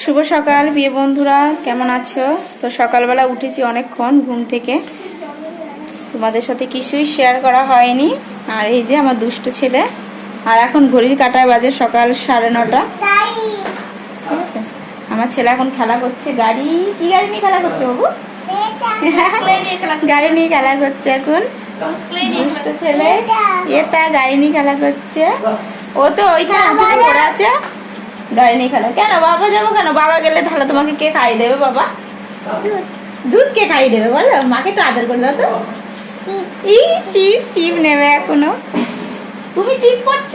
শুভ সকাল বিয়ে বন্ধুরা, কেমন আছো? তো সকালবেলা উঠেছি অনেকক্ষণ ঘুম থেকে। তোমাদের সাথে কিছুই শেয়ার করা হয়নি। আর এই যে আমার দুষ্ট ছেলে। আর এখন ঘড়ির কাটায় বাজে সকাল সাড়ে নটা। আমার ছেলে এখন খেলা করছে। গাড়ি, কি গাড়ি নিয়ে খেলা করছে বাবু? গাড়ি নিয়ে খেলা করছে এখন। দুষ্ট ছেলে। এটা গাড়ি নিয়ে খেলা করছে। ও তো ওইখানে আছে। গাড়ি নিয়ে খেলা কেন বাবা যাব কেন? বাবা গেলে তাহলে তোমাকে কে খাইয়ে দেবে বাবা? দুধ। কে খাইয়ে দেবে বলো? মাকে একটু আদর করে দাও তো। এই টিপ টিপ নেবে এখনও। তুমি টিপ করছ?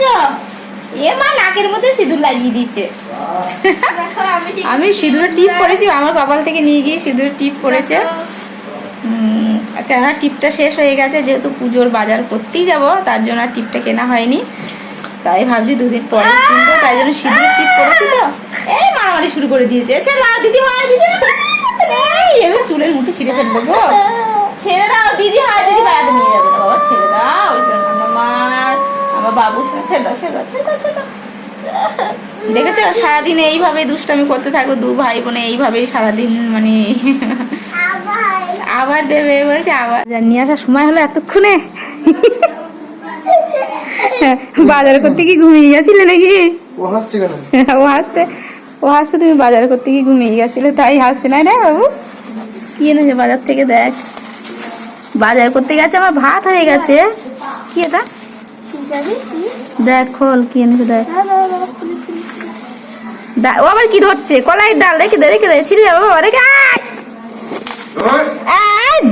এ মা নাকের মধ্যে সিঁদুর লাগিয়ে দিচ্ছে আমি সিঁদুরের টিপ পরেছি আমার কপাল থেকে নিয়ে গিয়ে সিঁদুরের টিপ পড়েছে উম, কেননা টিপটা শেষ হয়ে গেছে যেহেতু পুজোর বাজার করতেই যাব তার জন্য আর টিপটা কেনা হয়নি। তাই ভাবছি দুদিন পরে কিনবো তাই জন্য সিঁদুরের টিপ পরেছি তো। এই মারামারি শুরু করে দিয়েছে। ছেড়ে দিদি হয় দিদি এবার চুলের মুঠি ছিঁড়ে ফেলব গো। ছেড়ে দাও দিদি হয় দিদি বেড়াতে নিয়ে যাবে। না বাবা ছেড়ে দাও আমার আমার বাবু শোনো ছেড়ে দাও ছেড়ে দাও ছেড়ে দাও ছেড়ে দাও। দেখেছ সারাদিন এইভাবে দুষ্টামি করতে থাকো দু ভাই বোনে এইভাবেই সারাদিন মানে আবার। দেবে বলছে আবার। নিয়ে আসার সময় হলো এতক্ষণে। বাজার করতে কি ঘুমিয়ে গেছিলে নাকি? ও হাসছে কেন? ও হাসছে। ও হাসছে তুমি বাজার করতে কি ঘুমিয়ে গেছিলে? তাই হাসছে না রে বাবু? কি এনেছে বাজার থেকে দেখ। বাজার করতে গেছে আমার ভাত হয়ে গেছে। কি এটা? দেখ খোল কি এনেছে দেখ। ও আবার কি ধরছে? কলাই ডাল রেখে দে রেখে দে ছিঁড়ে যাবে বাবা রেখে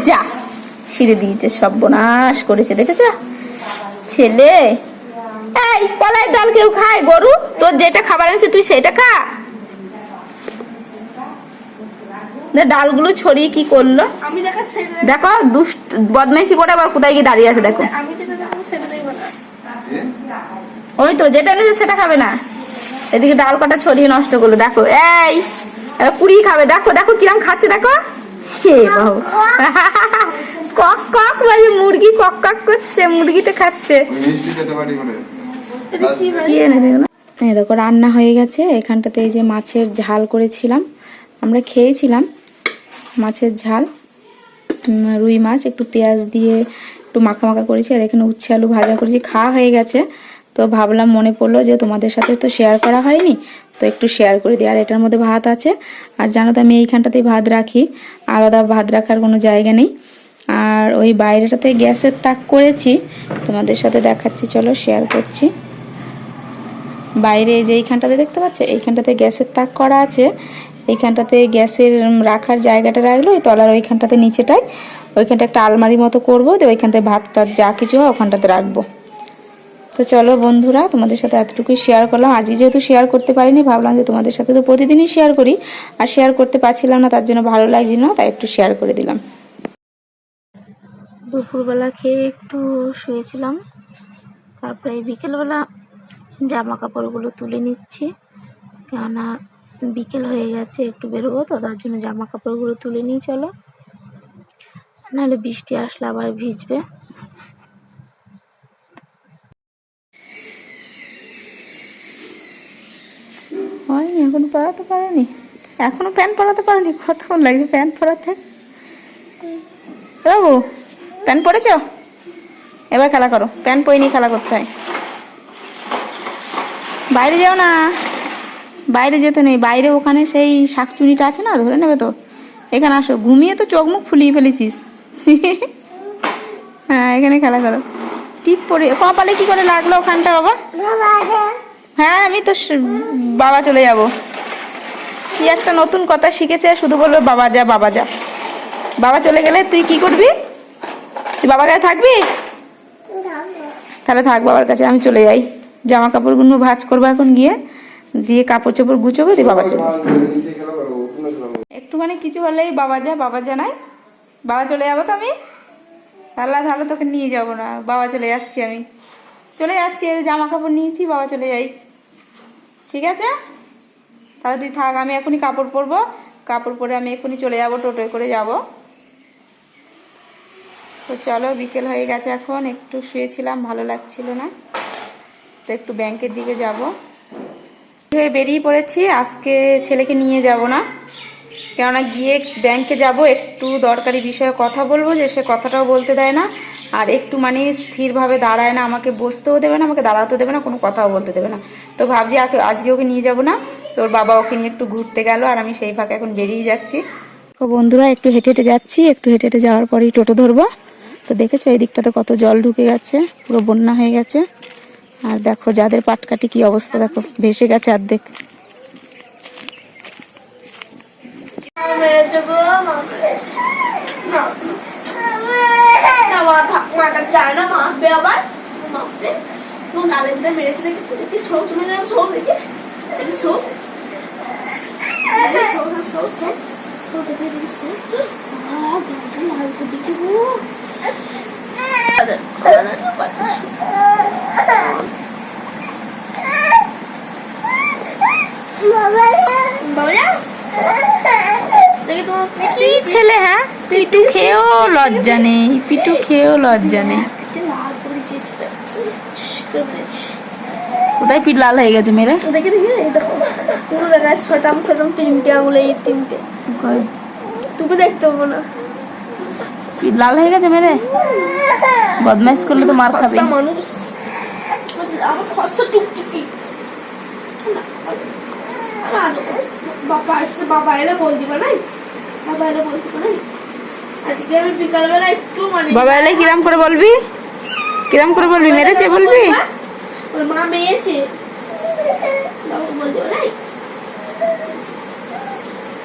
যা! ছিঁড়ে দিয়েছে সর্বনাশ করেছে দেখেছ? ছেলে? এই কলাই ডাল কেউ খায় গরু? তোর যেটা খাবার আনছে তুই সেটা খা। ডালগুলো ছড়িয়ে কি করল? দেখা দুষ্ট বদমাইশি করে আবার কোথায় গিয়ে দাঁড়িয়ে আছে দেখো। ওই তো যেটা নিয়েছে সেটা খাবে না। এদিকে ডাল কটা ছড়িয়ে নষ্ট করল দেখো। এই পুরি খাবে দেখো দেখো কিরম খাচ্ছে দেখো। হে বাবু। কক কক বলে মুরগি কক কক করছে মুরগিতে খাচ্ছে। কি এনেছে এই দেখো রান্না হয়ে গেছে। এখানটাতে এই যে মাছের ঝাল করেছিলাম। আমরা খেয়েছিলাম মাছের ঝাল রুই মাছ একটু পেঁয়াজ দিয়ে একটু মাখা মাখা করেছি আর এখানে উচ্ছে আলু ভাজা করেছি। খাওয়া হয়ে গেছে। তো ভাবলাম মনে পড়ল যে তোমাদের সাথে তো শেয়ার করা হয়নি তো একটু শেয়ার করে দিই। আর এটার মধ্যে ভাত আছে। আর জানো তো আমি এইখানটাতেই ভাত রাখি। আলাদা ভাত রাখার কোনো জায়গা নেই। আর ওই বাইরেটাতে গ্যাসের তাক করেছি। তোমাদের সাথে দেখাচ্ছি, চলো শেয়ার করছি। বাইরে যে এইখানটাতে দেখতে পাচ্ছ? এইখানটাতে গ্যাসের তাক করা আছে। এইখানটাতে গ্যাসের রাখার জায়গাটা রাখল ওই তলার ওইখানটাতে নিচেটায় ওইখানটা একটা আলমারি মতো করব, দিয়ে ওইখানটায় ভাত টাত যা কিছু হয় ওখানটাতে রাখব। তো চলো বন্ধুরা, তোমাদের সাথে এতটুকুই শেয়ার করলাম। আজকে যেহেতু শেয়ার করতে পারিনি, ভাবলাম যে তোমাদের সাথে তো প্রতিদিনই শেয়ার করি। আর শেয়ার করতে পারছিলাম না, তার জন্য ভালো লাগছিল না, তাই একটু শেয়ার করে দিলাম। দুপুরবেলা খেয়ে একটু শুয়েছিলাম। তারপরে এই বিকেলবেলা জামা কাপড়গুলো তুলে নিচ্ছি। কেননা বিকেল হয়ে গেছে একটু বেরোবো তো তার জন্য জামা কাপড়গুলো তুলে নিয়ে চলো। নাহলে বৃষ্টি আসলে আবার ভিজবে। হয়নি এখন পরাতে পারেনি। এখনও প্যান্ট পরাতে পারেনি কতক্ষণ লাগছে প্যান্ট পরাতে? বাবু প্যান্ট পরেছ? এবার খেলা করো। প্যান্ট পরে নিয়ে খেলা করতে হয়। বাইরে যাও না। বাইরে যেতে নেই। বাইরে ওখানে সেই শাকচুনিটা আছে না, ধরে নেবে তো? এখানে আসো। ঘুমিয়ে তো চোখ মুখ ফুলিয়ে ফেলেছিস। হ্যাঁ এখানে খেলা করো। টিপ পরে কপালে কি করে লাগল ওখানটা বাবা? হ্যাঁ আমি তো বাবা চলে যাব। কি একটা নতুন কথা শিখেছে, শুধু বলবে বাবা যা বাবা যা। বাবা চলে গেলে তুই কি করবি? তুই বাবার কাছে থাকবি? তাহলে থাক বাবার কাছে, আমি চলে যাই। জামা কাপড়গুলো ভাঁজ করব এখন গিয়ে, দিয়ে কাপড় চোপড় গুছোবো, দিয়ে বাবা চলে একটুখানি কিছু হলেই বাবা যা বাবা যা জানাই বাবা চলে যাব তো আমি? তাহলে তাহলে তোকে নিয়ে যাব না, বাবা চলে যাচ্ছি আমি। চলে যাচ্ছি জামা কাপড় নিয়েছি, বাবা চলে যাই। ঠিক আছে? তাহলে তুই থাক, আমি এখনই কাপড় পরবো। কাপড় পরে আমি এখনই চলে যাব, টোটোয় করে যাব। তো চলো, বিকেল হয়ে গেছে এখন। একটু শুয়েছিলাম, ভালো লাগছিল না। তো একটু ব্যাংকের দিকে যাব। হয়ে বেরিয়ে পড়েছি। আজকে ছেলেকে নিয়ে যাব না। কেননা গিয়ে ব্যাংকে যাব, একটু দরকারি বিষয়ে কথা বলব যে সে কথাটাও বলতে দেয় না। আর একটু মানে স্থিরভাবে দাঁড়ায় না, আমাকে বসতেও দেবে না, আমাকে দাঁড়াতেও দেবে না, কোনো কথাও বলতে দেবে না। তো ভাবছি আজকে ওকে নিয়ে যাব না। তোর বাবা ওকে নিয়ে একটু ঘুরতে গেল, আর আমি সেই ফাঁকে এখন বেরিয়ে যাচ্ছি। বন্ধুরা, একটু হেঁটে হেঁটে যাচ্ছি। একটু হেঁটে হেঁটে যাওয়ার পরেই টোটো ধরবো। তো দেখেছ, এই দিকটাতে কত জল ঢুকে গেছে, পুরো বন্যা হয়ে গেছে। আর দেখো, যাদের পাটকাটি কি অবস্থা, দেখো, ভেসে গেছে অর্ধেক। মেরেছে কি? ছেলে হ্যাঁ? পিটু খেয়েও লজ্জা নেই পিটু খেয়েও লজ্জা নেই। কোথায় পিঠ লাল হয়ে গেছে মেরে? দেখি দেখি দেখো। পুরো দেখা যাচ্ছে ছটাম ছটাম তিনটে আঙুলে এই তিনটে। তুমি দেখতে পাবো না। পিঠ লাল হয়ে গেছে মেরে? বদমাইশ করলে তো মার খাবে খস্তা মানুষ আমার খস্তা টুকটুকি না, না, বাবা আসছে বাবা এলে বল দিবা নাই বাবা এলে বল দিবা নাই আজকে আমি বিকালবেলা একটু মানে বাবা এলে কিরাম করে বলবি কিরাম করে বলবি মেরেছে বলবি ওর মা মেয়েছে বাবা বল দিবা নাই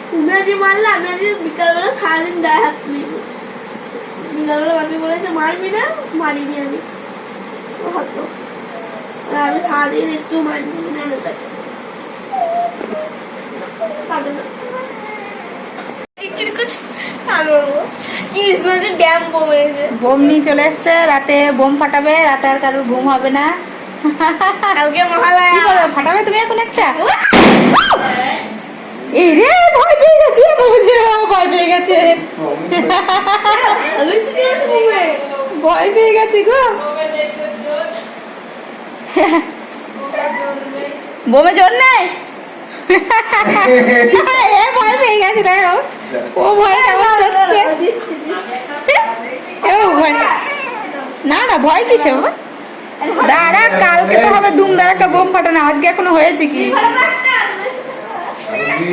তুমি আজকে মারলে আমি আজকে বিকালবেলা সারাদিন গায়ে হাত তুলি বিকালবেলা মামি বলেছে মারবি না? মারিনি আমি। হতো। আর আমি সারাদিন একটু মারিনি বোম নিয়ে চলে এসছে রাতে বোম ফাটাবে রাতে আর কারোর ঘুম হবে না। কালকে মহালয়া। ফাটাবে তুমি এখন একটা? এই রে, ভয় পেয়ে গেছে বুঝে ভয় পেয়ে গেছে। ভয় পেয়ে গেছে গো। বোমে জোর নেই? এ, ভয় পেয়ে গেছে দেখো ও ভয় কেমন হচ্ছে। না না, ভয় কিসে দাঁড়া, কালকে তো হবে দুম দাঁড়াকা বোম ফাটানো, আজকে এখনও হয়েছে কি? ও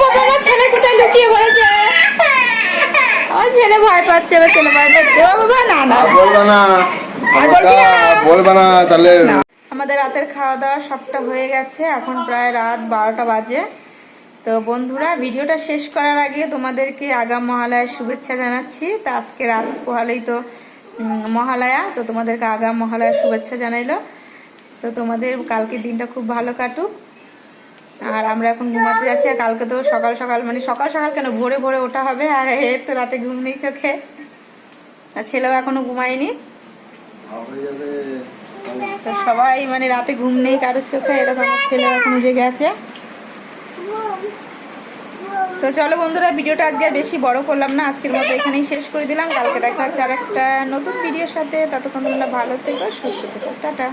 বাবা আমার ছেলে কোথায় লুকিয়ে পড়েছে? আমার ছেলে ভয় পাচ্ছে আমার ছেলে ভয় পাচ্ছে। ও বাবা না না। বলবা না। আর বলবি না? বলবা না তাহলে আমাদের রাতের খাওয়া দাওয়া সবটা হয়ে গেছে। এখন প্রায় রাত বারোটা বাজে। তো বন্ধুরা ভিডিওটা শেষ করার আগে তোমাদেরকে আগাম মহালয়ার শুভেচ্ছা জানাচ্ছি। তো আজকে রাত পোহালেই তো মহালয়া, তো তোমাদেরকে আগাম মহালয়ার শুভেচ্ছা জানাইলো। তো তোমাদের কালকের দিনটা খুব ভালো কাটুক। আর আমরা এখন ঘুমাতে যাচ্ছি, আর কালকে তো সকাল সকাল মানে সকাল সকাল কেন ভোরে ভোরে ওঠা হবে? আর এর তো রাতে ঘুম নেই চোখে। আর ছেলেও এখনও ঘুমায়নি। তো সবাই মানে রাতে ঘুম নেই কারোর চোখে, এরকম ছেলে এখনও জেগে আছে। তো চলো বন্ধুরা, ভিডিওটা আজকে আর বেশি বড় করলাম না। আজকের মতো এখানেই শেষ করে দিলাম। কালকে দেখা হচ্ছে আর একটা নতুন ভিডিওর সাথে। ততক্ষণ তোমরা ভালো থেকো, সুস্থ থেকো। টাটা।